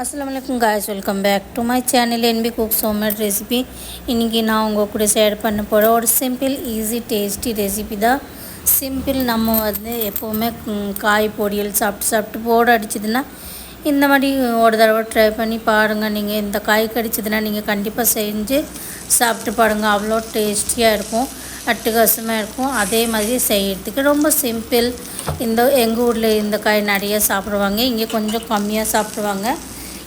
அஸ்லாம் வலைக்கம் guys welcome back to my channel NP cook சோமேட் ரெசிபி இன்றைக்கி நான் உங்கள் கூட ஷேர் பண்ண போகிற ஒரு சிம்பிள் ஈஸி டேஸ்டி ரெசிபி தான். சிம்பிள் நம்ம வந்து எப்போவுமே காய் பொடியல் சாப்பிட்டு சாப்பிட்டு போர்டு அடிச்சதுன்னா இந்த மாதிரி ஒரு தடவை ட்ரை பண்ணி பாருங்கள் நீங்கள் இந்த காய் கடிச்சதுன்னா நீங்கள் கண்டிப்பாக செஞ்சு சாப்பிட்டு பாருங்கள் அவ்வளோ டேஸ்டியாக இருக்கும் அட்டகாசமாக இருக்கும். அதே மாதிரி செய்கிறதுக்கு ரொம்ப சிம்பிள் இந்த எங்கள் ஊரில் இந்த காய் நிறைய சாப்பிடுவாங்க. இங்கே கொஞ்சம் கம்மியாக சாப்பிடுவாங்க.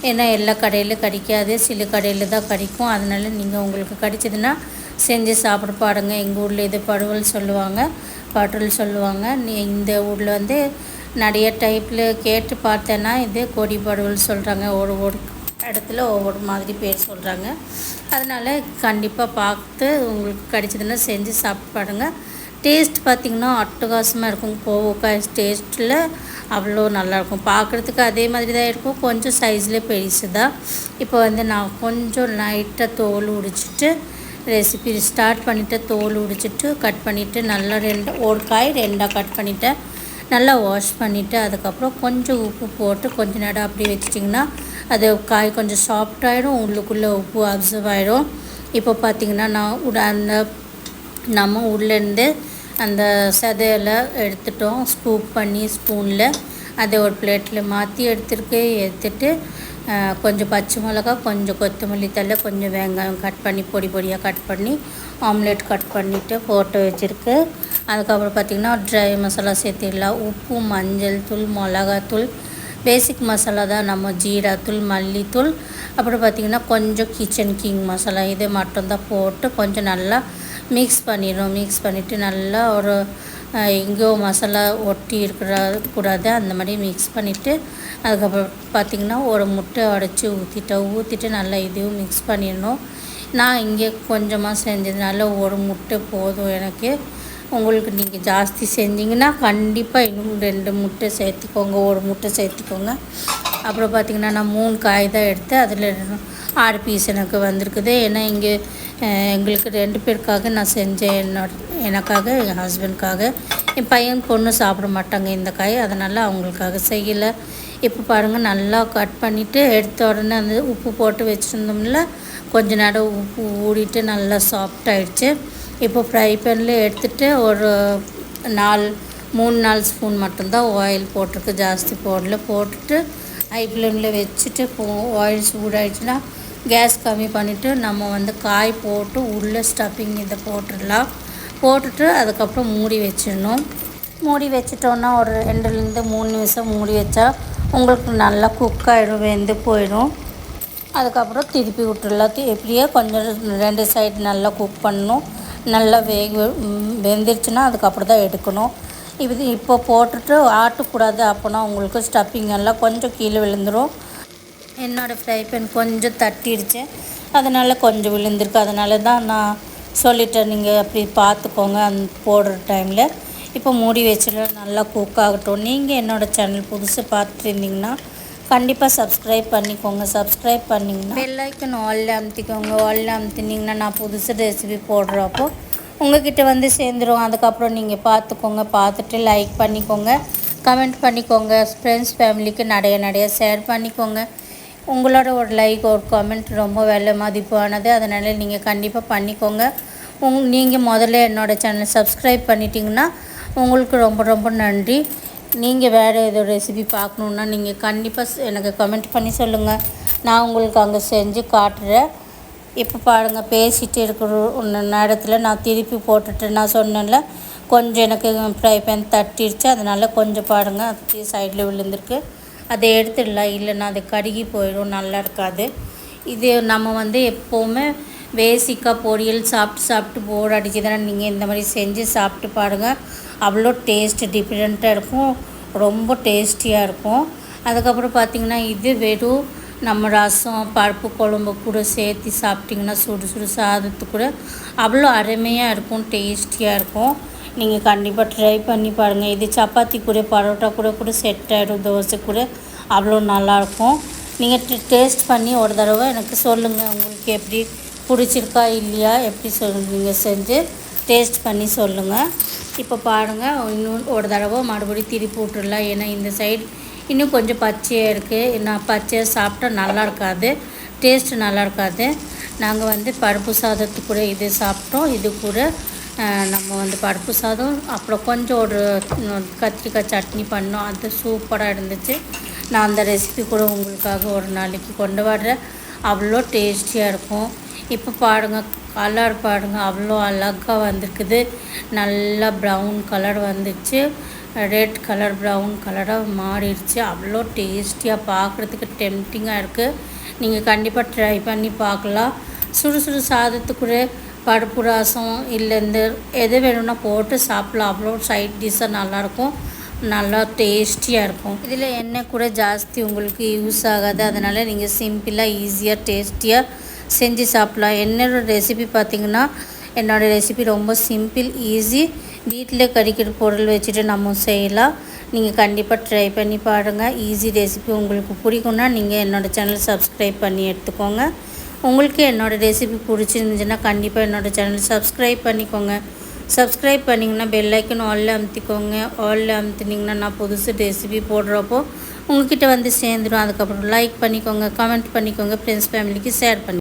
ஏன்னா எல்லா கடையிலும் கிடைக்காது சில கடையில் தான் கிடைக்கும். அதனால நீங்கள் உங்களுக்கு கிடைச்சதுன்னா செஞ்சு சாப்பிட பாருங்க. எங்கள் ஊரில் இது படுவல் சொல்லுவாங்க பட்டுல் சொல்லுவாங்க. நீ இந்த ஊரில் வந்து நிறைய டைப்பில் கேட்டு பார்த்தேன்னா இது கோடி படுவல் சொல்கிறாங்க ஒரு ஒரு இடத்துல ஒவ்வொரு மாதிரி பேர் சொல்கிறாங்க அதனால் கண்டிப்பாக பார்த்து உங்களுக்கு கிடைச்சதுன்னா செஞ்சு சாப்பிட்டு பாருங்கள் டேஸ்ட் பார்த்திங்கன்னா அட்டகாசமாக இருக்கும். கோவக்காய் டேஸ்ட்டில் அவ்வளோ நல்லாயிருக்கும். பார்க்குறதுக்கு அதே மாதிரி தான் இருக்கும். கொஞ்சம் சைஸில் பெருசு தான் இப்போ வந்து நான் கொஞ்சம் லைட்டாக தோல் உடிச்சிட்டு ரெசிபி ஸ்டார்ட் பண்ணிவிட்டு தோல் உடிச்சிட்டு கட் பண்ணிவிட்டு நல்லா ரெண்டு ஒரு காய் ரெண்டாக கட் பண்ணிவிட்டேன் நல்லா வாஷ் பண்ணிவிட்டு அதுக்கப்புறம் கொஞ்சம் உப்பு போட்டு கொஞ்ச நேரம் அப்படியே வச்சிட்டிங்கன்னா அது காய் கொஞ்சம் சாஃப்டாகிடும் உள்ளுக்குள்ளே உப்பு அப்சர்வ் ஆகிடும் இப்போ பார்த்திங்கன்னா நான் அந்த நம்ம உள்ளேருந்து அந்த சதையெல்லாம் எடுத்துட்டோம். ஸ்கூப் பண்ணி ஸ்பூனில் அதை ஒரு பிளேட்டில் மாற்றி எடுத்துருக்கு எடுத்துட்டு கொஞ்சம் பச்சை மிளகா கொஞ்சம் கொத்தமல்லி தழை கொஞ்சம் வெங்காயம் கட் பண்ணி பொடி பொடியாக கட் பண்ணி ஆம்லேட் கட் பண்ணிவிட்டு போட்டு வச்சுருக்கு. அதுக்கப்புறம் பார்த்திங்கன்னா ட்ரை மசாலா சேர்த்திடலாம். உப்பு மஞ்சள் தூள் மிளகாத்தூள் பேசிக் மசாலா தான். நம்ம ஜீராத்தூள் மல்லித்தூள். அப்புறம் பார்த்திங்கன்னா கொஞ்சம் கிச்சன் கிங் மசாலா. இது மட்டும்தான் போட்டு கொஞ்சம் நல்லா மிக்ஸ் பண்ணிடணும் மிக்ஸ் பண்ணிவிட்டு நல்லா ஒரு எங்கேயோ மசாலா ஒட்டி இருக்கிற கூடாது அந்த மாதிரி மிக்ஸ் பண்ணிவிட்டு அதுக்கப்புறம் பார்த்திங்கன்னா ஒரு முட்டை உடச்சி ஊற்றிட்டேன் ஊற்றிட்டு நல்லா இதையும் மிக்ஸ் பண்ணிடணும். நான் இங்கே கொஞ்சமாக செஞ்சதுனால ஒரு முட்டை போதும் எனக்கு. உங்களுக்கு நீங்கள் ஜாஸ்தி செஞ்சிங்கன்னா கண்டிப்பாக இன்னும் ரெண்டு முட்டை சேர்த்துக்கோங்க ஒரு முட்டை சேர்த்துக்கோங்க. அப்புறம் பார்த்திங்கன்னா நான் மூணு காய் தான் எடுத்து அதில் ஆறு பீஸ் எனக்கு வந்திருக்குது. ஏன்னா இங்கே எங்களுக்கு ரெண்டு பேருக்காக நான் செஞ்சேன். என்னோட எனக்காக என் ஹஸ்பண்ட்காக என் பையன் பொண்ணு சாப்பிட மாட்டாங்க இந்த காய். அதனால் அவங்களுக்காக செய்யலை. இப்போ பாருங்கள் நல்லா கட் பண்ணிவிட்டு எடுத்த உடனே அந்த உப்பு போட்டு வச்சுருந்தோம்ல கொஞ்ச நேரம் உப்பு ஊடிட்டு நல்லா சாஃப்ட் ஆகிடுச்சு இப்போ ஃப்ரை பேனில் எடுத்துட்டு ஒரு நாலு மூணு நாலு ஸ்பூன் மட்டும்தான் ஆயில் போட்டிருக்கு. ஜாஸ்தி போடல போட்டுட்டு ஐ ஃப்ளேமில் வச்சுட்டு ஆயில் சூடாகிடுச்சுன்னா கேஸ் கம்மி பண்ணிவிட்டு நம்ம வந்து காய் போட்டு உள்ளே ஸ்டஃபிங் இதை போட்டுடலாம். போட்டுட்டு அதுக்கப்புறம் மூடி வச்சிடணும். மூடி வச்சிட்டோன்னா ஒரு ரெண்டுலேருந்து மூணு நிமிஷம் மூடி வச்சா உங்களுக்கு நல்லா குக் ஆகிடும் வெந்து போயிடும். அதுக்கப்புறம் திருப்பி விட்டுடலாம். தி- இப்படியே கொஞ்சம் ரெண்டு சைடு நல்லா குக் பண்ணணும். நல்லா வேக வெந்துருச்சுன்னா அதுக்கப்புறம் தான் எடுக்கணும். இது இப்போ போட்டுட்டு ஆட்டக்கூடாது அப்போனா உங்களுக்கு ஸ்டஃபிங் எல்லாம் கொஞ்சம் கீழே விழுந்துடும் என்னோடய ஃப்ரை பேன் கொஞ்சம் தட்டிடுச்சு. அதனால் கொஞ்சம் விழுந்திருக்கு. அதனால தான் நான் சொல்லிட்டேன் நீங்கள் அப்படி பார்த்துக்கோங்க. அந்த போடுற டைமில் இப்போ மூடி வச்சுட்டு நல்லா குக் ஆகட்டும். நீங்கள் என்னோடய சேனல் புதுசு பார்த்துருந்தீங்கன்னா கண்டிப்பாக சப்ஸ்கிரைப் பண்ணிக்கோங்க. சப்ஸ்கிரைப் பண்ணிங்கன்னா பெல்லைக்கன் ஆலில் அமுத்திக்கோங்க. ஆலில் அமுத்தினீங்கன்னா நான் புதுசு ரெசிபி போடுறப்போ உங்கள்கிட்ட வந்து சேர்ந்துடும் அதுக்கப்புறம் நீங்கள் பார்த்துக்கோங்க. பார்த்துட்டு லைக் பண்ணிக்கோங்க. கமெண்ட் பண்ணிக்கோங்க. ஃப்ரெண்ட்ஸ் ஃபேமிலிக்கு நிறைய நிறைய ஷேர் பண்ணிக்கோங்க. உங்களோட ஒரு லைக் ஒரு கமெண்ட் ரொம்ப விலை மதிப்பானது. அதனால் நீங்கள் கண்டிப்பாக பண்ணிக்கோங்க. உங் நீங்கள் முதல்ல என்னோடய சேனல் சப்ஸ்கிரைப் பண்ணிட்டீங்கன்னா உங்களுக்கு ரொம்ப ரொம்ப நன்றி. நீங்கள் வேறு ஏதோ ரெசிபி பார்க்கணுன்னா நீங்கள் கண்டிப்பாக எனக்கு கமெண்ட் பண்ணி சொல்லுங்கள் நான் உங்களுக்கு அங்கே செஞ்சு காட்டுறேன். இப்போ பாருங்கள் பேசிகிட்டு இருக்கிற நேரத்தில் நான் திருப்பி போட்டுட்டு நான் சொன்னேன்ல கொஞ்சம் எனக்கு ஃப்ரை பேன் தட்டிடுச்சு அதனால் கொஞ்சம் பாருங்கள் அது சைடில் விழுந்திருக்கு. அதை எடுத்துடலாம் இல்லைன்னா அது கருகி போயிடும் நல்லா இருக்காது. இது நம்ம வந்து எப்போவுமே பேசிக்காக பொரியல் சாப்பிட்டு சாப்பிட்டு போர் அடிக்குதுன்னா நீங்கள் இந்த மாதிரி செஞ்சு சாப்பிட்டு பாருங்கள் அவ்வளோ டேஸ்ட் டிஃப்ரெண்ட்டாக இருக்கும் ரொம்ப டேஸ்டியாக இருக்கும். அதுக்கப்புறம் பார்த்திங்கன்னா இது வெறும் நம்ம ரசம் பருப்பு குழம்பு கூட சேர்த்து சாப்பிட்டிங்கன்னா சுடு சுடு சாதத்து கூட அவ்வளோ அருமையாக இருக்கும் டேஸ்டியாக இருக்கும். நீங்கள் கண்டிப்பாக ட்ரை பண்ணி பாருங்கள் இது சப்பாத்தி கூட பரோட்டா கூட கூட செட் ஆகிடும் தோசை கூட அவ்வளோ நல்லாயிருக்கும். நீங்கள் டேஸ்ட் பண்ணி ஒரு தடவை எனக்கு சொல்லுங்கள் உங்களுக்கு எப்படி பிடிச்சிருக்கா இல்லையா எப்படி சொல்லுங்க. செஞ்சு டேஸ்ட் பண்ணி சொல்லுங்கள் இப்போ பாருங்கள் இன்னும் ஒரு தடவை மறுபடியும் திருப்பி விட்டுடலாம் ஏன்னா இந்த சைடு இன்னும் கொஞ்சம் பச்சையாக இருக்குது நான் பச்சையாக சாப்பிட்டா நல்லா இருக்காது. டேஸ்ட்டு நல்லா இருக்காது. நாங்கள் வந்து பருப்பு சாதத்து கூட இது சாப்பிட்டோம். இது கூட நம்ம வந்து பருப்பு சாதம் அப்புறம் கொஞ்சம் ஒரு கத்திரிக்காய் சட்னி பண்ணோம். அது சூப்பராக இருந்துச்சு. நான் அந்த ரெசிபி கூட உங்களுக்காக ஒரு நாளைக்கு கொண்டு வர்றேன். அவ்வளோ டேஸ்டியாக இருக்கும். இப்போ பாருங்கள் கலர் பாருங்கள் அவ்வளோ அழகாக வந்திருக்குது. நல்லா ப்ரௌன் கலர் வந்துச்சு. ரெட் கலர் ப்ரௌன் கலராக மாறிடுச்சு. அவ்வளோ டேஸ்டியாக பார்க்குறதுக்கு டெம்டிங்காக இருக்குது நீங்கள் கண்டிப்பாக ட்ரை பண்ணி பார்க்கலாம் சுறுசுறு சாதத்துக்குள்ளே பருப்பு ரசம் இல்லை இந்த எது வேணும்னா போட்டு சாப்பிடலாம். அவ்வளோ சைட் டிஷ்ஷாக நல்லாயிருக்கும். நல்லா டேஸ்டியாக இருக்கும். இதில் எண்ணெய் கூட ஜாஸ்தி உங்களுக்கு யூஸ் ஆகாது. அதனால் நீங்கள் சிம்பிளாக ஈஸியாக டேஸ்டியாக செஞ்சு சாப்பிட்லாம். என்னோடய ரெசிபி பார்த்தீங்கன்னா என்னோடய ரெசிபி ரொம்ப சிம்பிள் ஈஸி வீட்டில் கறிக்கிற பொருள் வச்சுட்டு நம்ம செய்யலாம். நீங்கள் கண்டிப்பாக ட்ரை பண்ணி பாருங்கள் ஈஸி ரெசிபி உங்களுக்கு பிடிக்குன்னா நீங்கள் என்னோடய சேனல் சப்ஸ்கிரைப் பண்ணி எடுத்துக்கோங்க. உங்களுக்கு என்னோடய ரெசிபி பிடிச்சிருந்துச்சுன்னா கண்டிப்பாக என்னோடய சேனல் சப்ஸ்கிரைப் பண்ணிக்கோங்க. சப்ஸ்கிரைப் பண்ணிங்கன்னா பெல்லைக்கன் ஆலில் அமுத்திக்கோங்க. ஆலில் அமுத்துனிங்கன்னா நான் புதுசு ரெசிபி போடுறப்போ உங்ககிட்ட வந்து சேர்ந்துடும் அதுக்கப்புறம் லைக் பண்ணிக்கோங்க கமெண்ட் பண்ணிக்கோங்க. ஃப்ரெண்ட்ஸ் ஃபேமிலிக்கு ஷேர் பண்ணி